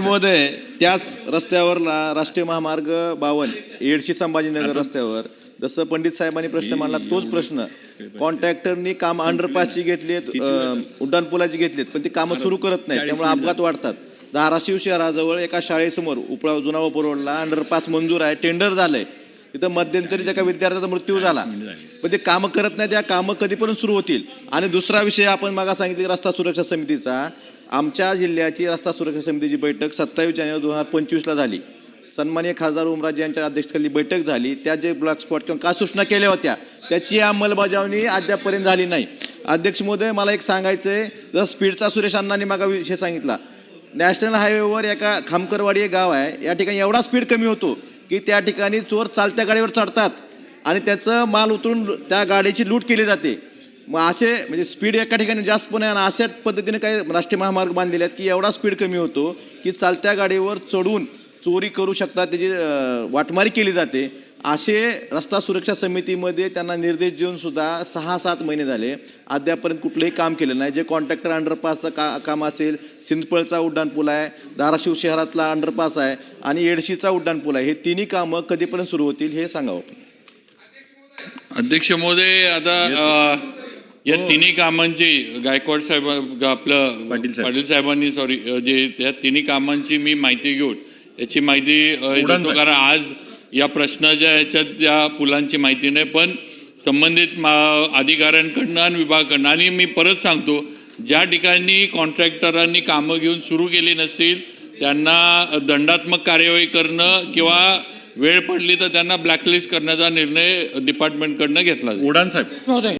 महोदय त्याच रस्त्यावरला राष्ट्रीय महामार्ग बावन येडशी संभाजीनगर रस्त्यावर. जसं पंडित साहेबांनी प्रश्न मांडला तोच प्रश्न. कॉन्ट्रॅक्टरनी काम अंडरपासची घेतलीत उड्डाणपुलाची घेतलीत पण ती कामं सुरू करत नाहीत त्यामुळे अपघात वाढतात. धाराशिव शहराजवळ एका शाळेसमोर उपळा जुना व रोडला अंडरपास मंजूर आहे टेंडर झालंय. तिथं मध्यंतरी एका विद्यार्थ्याचा मृत्यू झाला. पण ते कामं करत नाही त्या कामं कधीपर्यंत सुरू होतील? आणि दुसरा विषय आपण मागा सांगितले रस्ता सुरक्षा समितीचा. आमच्या जिल्ह्याची रस्ता सुरक्षा समितीची बैठक सत्तावीस जानेवारी दोन हजार पंचवीसला झाली. सन्माननीय खासदार ओमराजे यांच्या अध्यक्षतेखाली बैठक झाली. त्या जे ब्लॉक स्पॉट किंवा का सूचना केल्या होत्या त्याची अंमलबजावणी अद्यापपर्यंत झाली नाही. अध्यक्ष महोदय मला एक सांगायचं आहे जर स्पीडचा सुरेश अण्णांनी मागा विषय सांगितला नॅशनल हायवेवर एका खामकरवाडी एक गाव आहे. या ठिकाणी एवढा स्पीड कमी होतो की त्या ठिकाणी चोर चालत्या गाडीवर चढतात आणि त्याचं माल उतरून त्या गाडीची लूट केली जाते. मग असे म्हणजे स्पीड एका ठिकाणी जास्त पण आहे आणि अशाच पद्धतीने काही राष्ट्रीय महामार्ग बांधलेले आहेत की एवढा स्पीड कमी होतो की चालत्या गाडीवर चढून चोरी करू शकतात त्याची वाटमारी केली जाते. असे रस्ता सुरक्षा समितीमध्ये त्यांना निर्देश देऊन सुद्धा सहा सात महिने झाले अद्यापर्यंत कुठलंही काम केलं नाही जे कॉन्ट्रॅक्टर अंडरपासचं का काम असेल सिंदफळचा उड्डाणपूल आहे धाराशिव शहरातला अंडरपास आहे आणि एडशीचा उड्डाणपूल आहे हे तिन्ही कामं कधीपर्यंत सुरू होतील हे सांगावं आपण. अध्यक्ष महोदय आता या तिन्ही कामांची गायकवाड साहेब आपलं पाटील साहेब. पाटील साहेबांनी सॉरी जे त्या तिन्ही कामांची मी माहिती घेऊन याची माहिती. कारण आज या प्रश्नाच्या याच्यात त्या पुलांची माहिती नाही पण संबंधित मा- अधिकाऱ्यांकडनं आणि विभागाकडनं आणि मी परत सांगतो ज्या ठिकाणी कॉन्ट्रॅक्टरांनी कामं घेऊन सुरू केली नसतील त्यांना दंडात्मक कार्यवाही करणं किंवा वेळ पडली तर त्यांना ब्लॅकलिस्ट करण्याचा निर्णय डिपार्टमेंटकडनं घेतला जाईल. उडान साहेब.